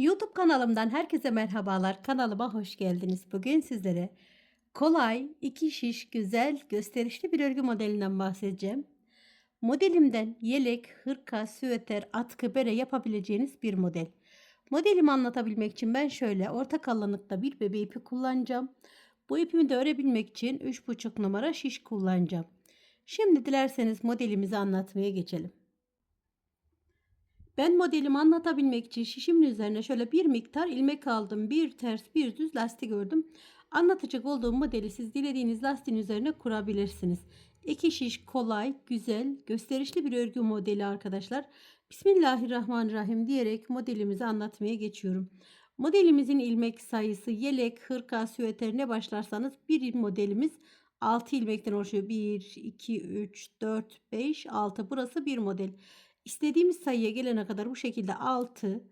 YouTube kanalımdan herkese merhabalar. Kanalıma hoş geldiniz. Bugün sizlere kolay, iki şiş, güzel, gösterişli bir örgü modelinden bahsedeceğim. Modelimden yelek, hırka, süveter, atkı, bere yapabileceğiniz bir model. Modelimi anlatabilmek için ben şöyle orta kalınlıkta bir bebe ipi kullanacağım. Bu ipimi de örebilmek için 3,5 numara şiş kullanacağım. Şimdi dilerseniz modelimizi anlatmaya geçelim. Ben modelimi anlatabilmek için şişimin üzerine şöyle bir miktar ilmek aldım. Bir ters bir düz lastik ördüm. Anlatacak olduğum modeli siz dilediğiniz lastiğin üzerine kurabilirsiniz. İki şiş kolay, güzel, gösterişli bir örgü modeli arkadaşlar. Bismillahirrahmanirrahim diyerek modelimizi anlatmaya geçiyorum. Modelimizin ilmek sayısı yelek, hırka, süveter başlarsanız bir modelimiz 6 ilmekten oluşuyor. 1, 2, 3, 4, 5, 6. Burası bir model. İstediğimiz sayıya gelene kadar bu şekilde 6,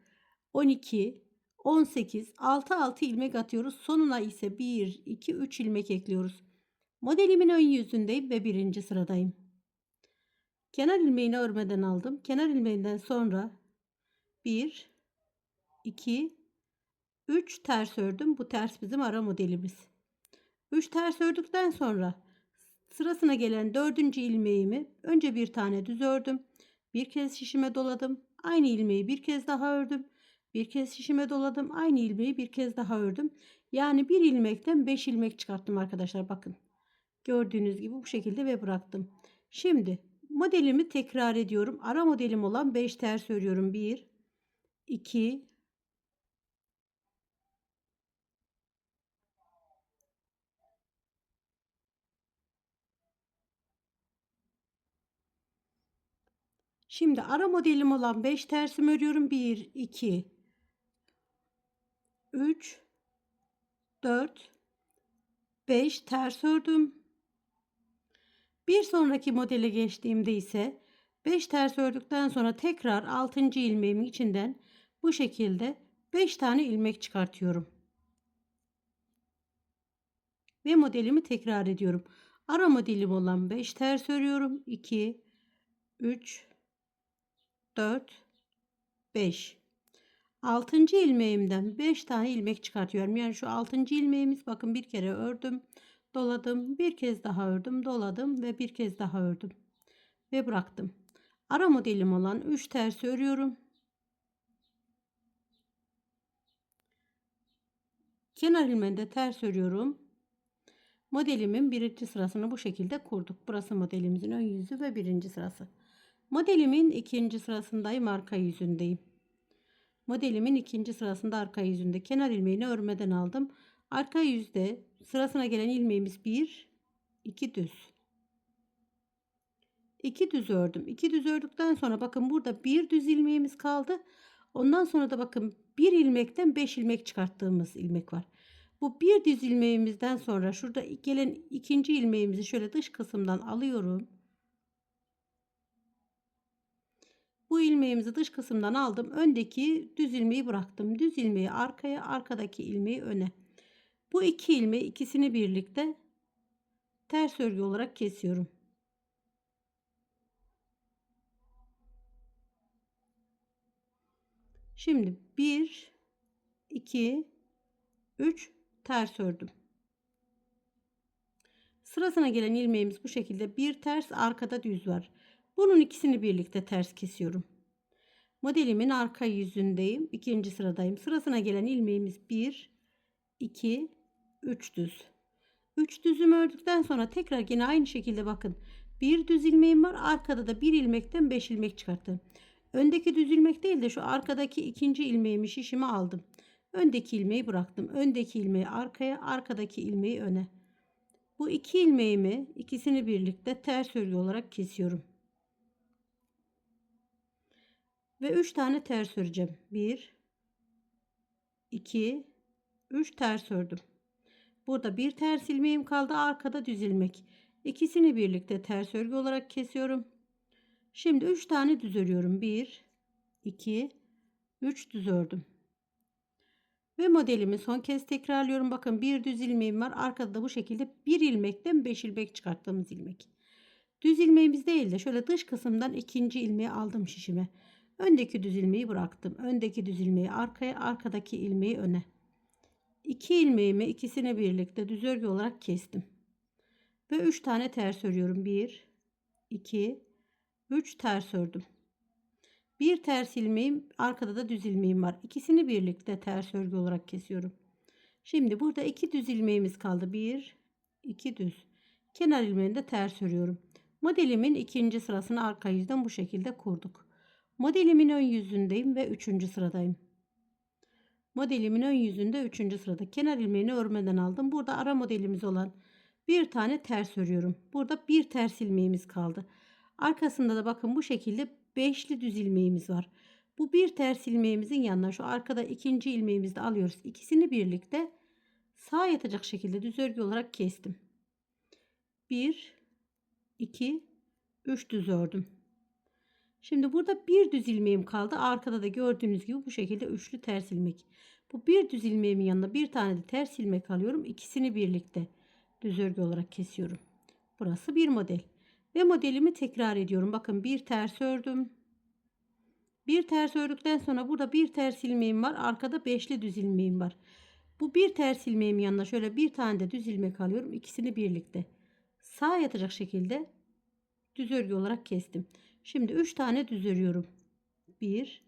12, 18, 6 6 ilmek atıyoruz. Sonuna ise 1, 2, 3 ilmek ekliyoruz. Modelimin ön yüzündeyim ve birinci sıradayım. Kenar ilmeğini örmeden aldım. Kenar ilmeğinden sonra 1, 2, 3 ters ördüm. Bu ters bizim ara modelimiz. 3 ters ördükten sonra sırasına gelen dördüncü ilmeğimi önce bir tane düz ördüm. Bir kez şişime doladım. Aynı ilmeği bir kez daha ördüm. Bir kez şişime doladım. Aynı ilmeği bir kez daha ördüm. Yani bir ilmekten 5 ilmek çıkarttım arkadaşlar. Bakın. Gördüğünüz gibi bu şekilde ve bıraktım. Şimdi modelimi tekrar ediyorum. Ara modelim olan 5 ters örüyorum. 1 2 Şimdi ara modelim olan 5 tersimi örüyorum. 1, 2, 3, 4, 5 ters ördüm. Bir sonraki modele geçtiğimde ise 5 ters ördükten sonra tekrar 6. ilmeğimin içinden bu şekilde 5 tane ilmek çıkartıyorum. Ve modelimi tekrar ediyorum. Ara modelim olan 5 ters örüyorum. 2, 3, 4 5 6. ilmeğimden 5 tane ilmek çıkartıyorum. Yani şu 6. ilmeğimiz bakın bir kere ördüm, doladım, bir kez daha ördüm, doladım ve bir kez daha ördüm ve bıraktım. Ara modelim olan 3 ters örüyorum. Kenar ilmeğinde ters örüyorum. Modelimin birinci sırasını bu şekilde kurduk. Burası modelimizin ön yüzü ve birinci sırası. Modelimin ikinci sırasındayım arka yüzündeyim. Modelimin ikinci sırasında arka yüzünde kenar ilmeğini örmeden aldım. Arka yüzde sırasına gelen ilmeğimiz 1 2 düz. 2 düz ördüm. 2 düz ördükten sonra bakın burada bir düz ilmeğimiz kaldı. Ondan sonra da bakın bir ilmekten 5 ilmek çıkarttığımız ilmek var. Bu bir düz ilmeğimizden sonra şurada gelen ikinci ilmeğimizi şöyle dış kısımdan alıyorum. Bu ilmeğimizi dış kısımdan aldım. Öndeki düz ilmeği bıraktım. Düz ilmeği arkaya, arkadaki ilmeği öne. Bu iki ilmeği ikisini birlikte ters örgü olarak kesiyorum. Şimdi 1 2 3 ters ördüm. Sırasına gelen ilmeğimiz bu şekilde bir ters arkada düz var. Bunun ikisini birlikte ters kesiyorum. Modelimin arka yüzündeyim. ikinci sıradayım. Sırasına gelen ilmeğimiz 1, 2, 3 düz. 3 düzümü ördükten sonra tekrar yine aynı şekilde bakın. Bir düz ilmeğim var. Arkada da bir ilmekten 5 ilmek çıkarttım. Öndeki düz ilmek değil de şu arkadaki ikinci ilmeğimi şişime aldım. Öndeki ilmeği bıraktım. Öndeki ilmeği arkaya, arkadaki ilmeği öne. Bu iki ilmeğimi ikisini birlikte ters örgü olarak kesiyorum. Ve 3 tane ters öreceğim. 1 2 3 ters ördüm. Burada bir ters ilmeğim kaldı. Arkada düz ilmek. İkisini birlikte ters örgü olarak kesiyorum. Şimdi 3 tane düz örüyorum. 1 2 3 düz ördüm. Ve modelimi son kez tekrarlıyorum. Bakın bir düz ilmeğim var. Arkada da bu şekilde bir ilmekten 5 ilmek çıkarttığımız ilmek. Düz ilmeğimiz değil de şöyle dış kısımdan ikinci ilmeği aldım şişime. Öndeki düz ilmeği bıraktım. Öndeki düz ilmeği arkaya, arkadaki ilmeği öne. İki ilmeğimi ikisini birlikte düz örgü olarak kestim. Ve 3 tane ters örüyorum. 1 2 3 ters ördüm. Bir ters ilmeğim, arkada da düz ilmeğim var. İkisini birlikte ters örgü olarak kesiyorum. Şimdi burada iki düz ilmeğimiz kaldı. 1 2 düz. Kenar ilmeğini de ters örüyorum. Modelimin ikinci sırasını arka yüzden bu şekilde kurduk. Modelimin ön yüzündeyim ve üçüncü sıradayım. Modelimin ön yüzünde üçüncü sırada. Kenar ilmeğini örmeden aldım. Burada ara modelimiz olan bir tane ters örüyorum. Burada bir ters ilmeğimiz kaldı. Arkasında da bakın bu şekilde beşli düz ilmeğimiz var. Bu bir ters ilmeğimizin yanına şu arkada ikinci ilmeğimizi de alıyoruz. İkisini birlikte sağ yatacak şekilde düz örgü olarak kestim. 1 2 3 düz ördüm. Şimdi burada bir düz ilmeğim kaldı. Arkada da gördüğünüz gibi bu şekilde üçlü ters ilmek. Bu bir düz ilmeğimin yanına bir tane de ters ilmek alıyorum. İkisini birlikte düz örgü olarak kesiyorum. Burası bir model. Ve modelimi tekrar ediyorum. Bakın bir ters ördüm. Bir ters ördükten sonra burada bir ters ilmeğim var. Arkada beşli düz ilmeğim var. Bu bir ters ilmeğimin yanına şöyle bir tane de düz ilmek alıyorum. İkisini birlikte sağ yatacak şekilde düz örgü olarak kestim. Şimdi 3 tane düz örüyorum. 1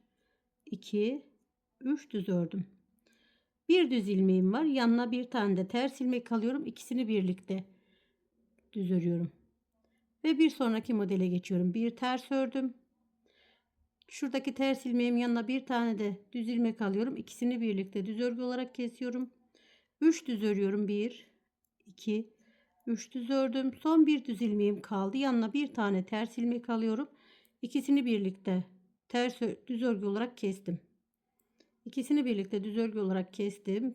2 3 düz ördüm. Bir düz ilmeğim var. Yanına bir tane de ters ilmek alıyorum. İkisini birlikte düz örüyorum. Ve bir sonraki modele geçiyorum. Bir ters ördüm. Şuradaki ters ilmeğim yanına bir tane de düz ilmek alıyorum. İkisini birlikte düz örgü olarak kesiyorum. 3 düz örüyorum. 1 2 3 düz ördüm. Son bir düz ilmeğim kaldı. Yanına bir tane ters ilmek alıyorum. İkisini birlikte ters düz örgü olarak kestim. İkisini birlikte düz örgü olarak kestim.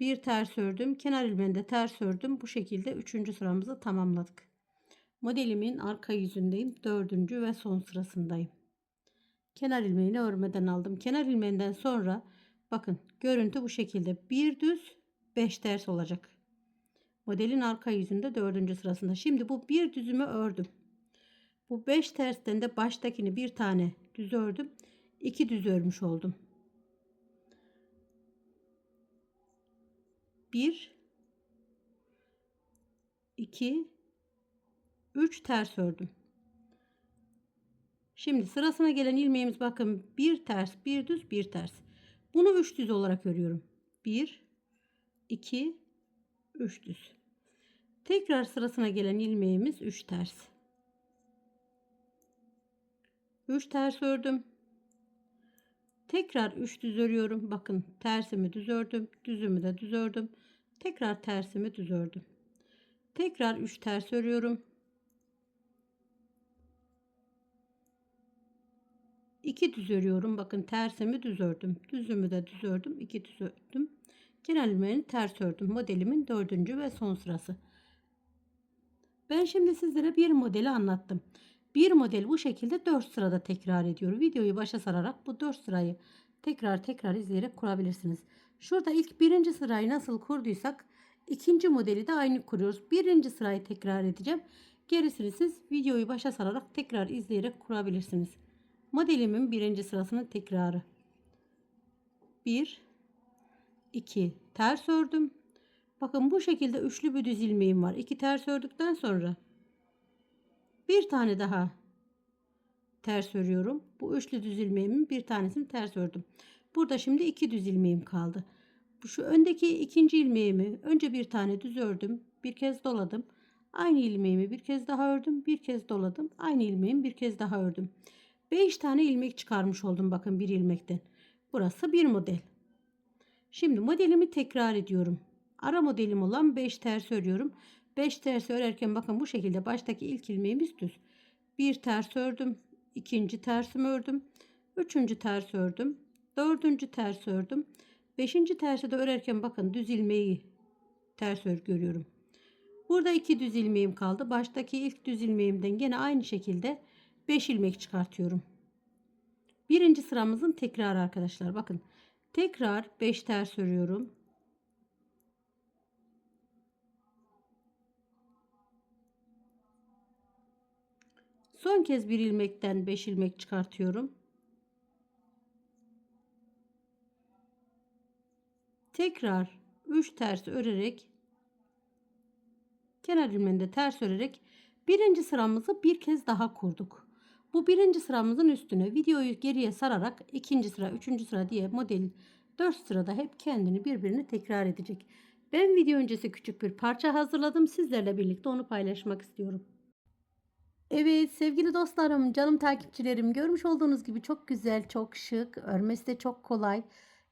Bir ters ördüm. Kenar ilmeğinde ters ördüm. Bu şekilde 3. sıramızı tamamladık. Modelimin arka yüzündeyim. 4. ve son sırasındayım. Kenar ilmeğini örmeden aldım. Kenar ilmeğinden sonra bakın görüntü bu şekilde. Bir düz 5 ters olacak. Modelin arka yüzünde 4. sırasında. Şimdi bu bir düzümü ördüm. Bu 5 tersten de baştakini bir tane düz ördüm. 2 düz örmüş oldum. 1 2 3 ters ördüm. Şimdi sırasına gelen ilmeğimiz bakın bir ters, bir düz, bir ters. Bunu 3 düz olarak örüyorum. 1 2 3 düz. Tekrar sırasına gelen ilmeğimiz 3 ters. 3 ters ördüm. Tekrar 3 düz örüyorum. Bakın tersimi düz ördüm. Düzümü de düz ördüm. Tekrar tersimi düz ördüm. Tekrar 3 ters örüyorum. 2 düz örüyorum. Bakın tersimi düz ördüm. Düzümü de düz ördüm. 2 düz ördüm. Genel ilmeğini ters ördüm. Modelimin dördüncü ve son sırası. Ben şimdi sizlere bir modeli anlattım. Bir model bu şekilde 4 sırada tekrar ediyor. Videoyu başa sararak bu 4 sırayı tekrar tekrar izleyerek kurabilirsiniz. Şurada ilk birinci sırayı nasıl kurduysak ikinci modeli de aynı kuruyoruz. Birinci sırayı tekrar edeceğim. Gerisini siz videoyu başa sararak tekrar izleyerek kurabilirsiniz. Modelimin birinci sırasının tekrarı. 1 2 ters ördüm. Bakın bu şekilde üçlü bir düz ilmeğim var. 2 ters ördükten sonra bir tane daha ters örüyorum. Bu üçlü düz ilmeğimin bir tanesini ters ördüm. Burada şimdi iki düz ilmeğim kaldı. Şu öndeki ikinci ilmeğimi önce bir tane düz ördüm. Bir kez doladım. Aynı ilmeğimi bir kez daha ördüm. Bir kez doladım. Aynı ilmeğimi bir kez daha ördüm. 5 tane ilmek çıkarmış oldum bakın bir ilmekten. Burası bir model. Şimdi modelimi tekrar ediyorum. Ara modelim olan 5 ters örüyorum. 5 ters örerken bakın bu şekilde baştaki ilk ilmeğimiz düz. Bir ters ördüm. ikinci tersimi ördüm. Üçüncü ters ördüm. Dördüncü ters ördüm. Beşinci tersi de örerken bakın düz ilmeği ters örgü görüyorum. Burada iki düz ilmeğim kaldı. Baştaki ilk düz ilmeğimden gene aynı şekilde 5 ilmek çıkartıyorum. Birinci sıramızın tekrarı arkadaşlar. Bakın tekrar 5 ters örüyorum. Son kez bir ilmekten 5 ilmek çıkartıyorum. Tekrar 3 ters örerek kenar ilmeğini de ters örerek birinci sıramızı bir kez daha kurduk. Bu birinci sıramızın üstüne videoyu geriye sararak ikinci sıra, üçüncü sıra diye model 4 sırada hep kendini birbirine tekrar edecek. Ben video öncesi küçük bir parça hazırladım. Sizlerle birlikte onu paylaşmak istiyorum. Evet sevgili dostlarım, canım takipçilerim görmüş olduğunuz gibi çok güzel, çok şık, örmesi de çok kolay,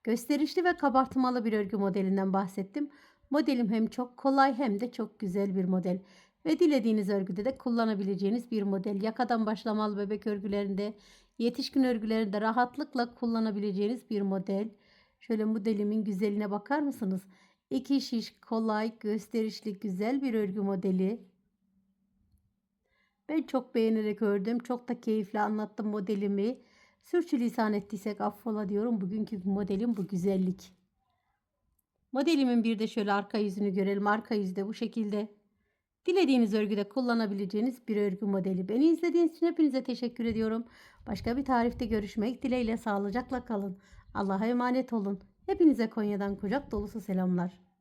gösterişli ve kabartmalı bir örgü modelinden bahsettim. Modelim hem çok kolay hem de çok güzel bir model. Ve dilediğiniz örgüde de kullanabileceğiniz bir model. Yakadan başlamalı bebek örgülerinde, yetişkin örgülerinde rahatlıkla kullanabileceğiniz bir model. Şöyle modelimin güzeline bakar mısınız? İki şiş, kolay, gösterişli, güzel bir örgü modeli. Ben çok beğenerek ördüm. Çok da keyifli anlattım modelimi. Sürçülisan ettiysek affola diyorum. Bugünkü modelim bu güzellik. Modelimin bir de şöyle arka yüzünü görelim. Arka yüzde bu şekilde. Dilediğiniz örgüde kullanabileceğiniz bir örgü modeli. Beni izlediğiniz için hepinize teşekkür ediyorum. Başka bir tarifte görüşmek dileğiyle sağlıcakla kalın. Allah'a emanet olun. Hepinize Konya'dan kucak dolusu selamlar.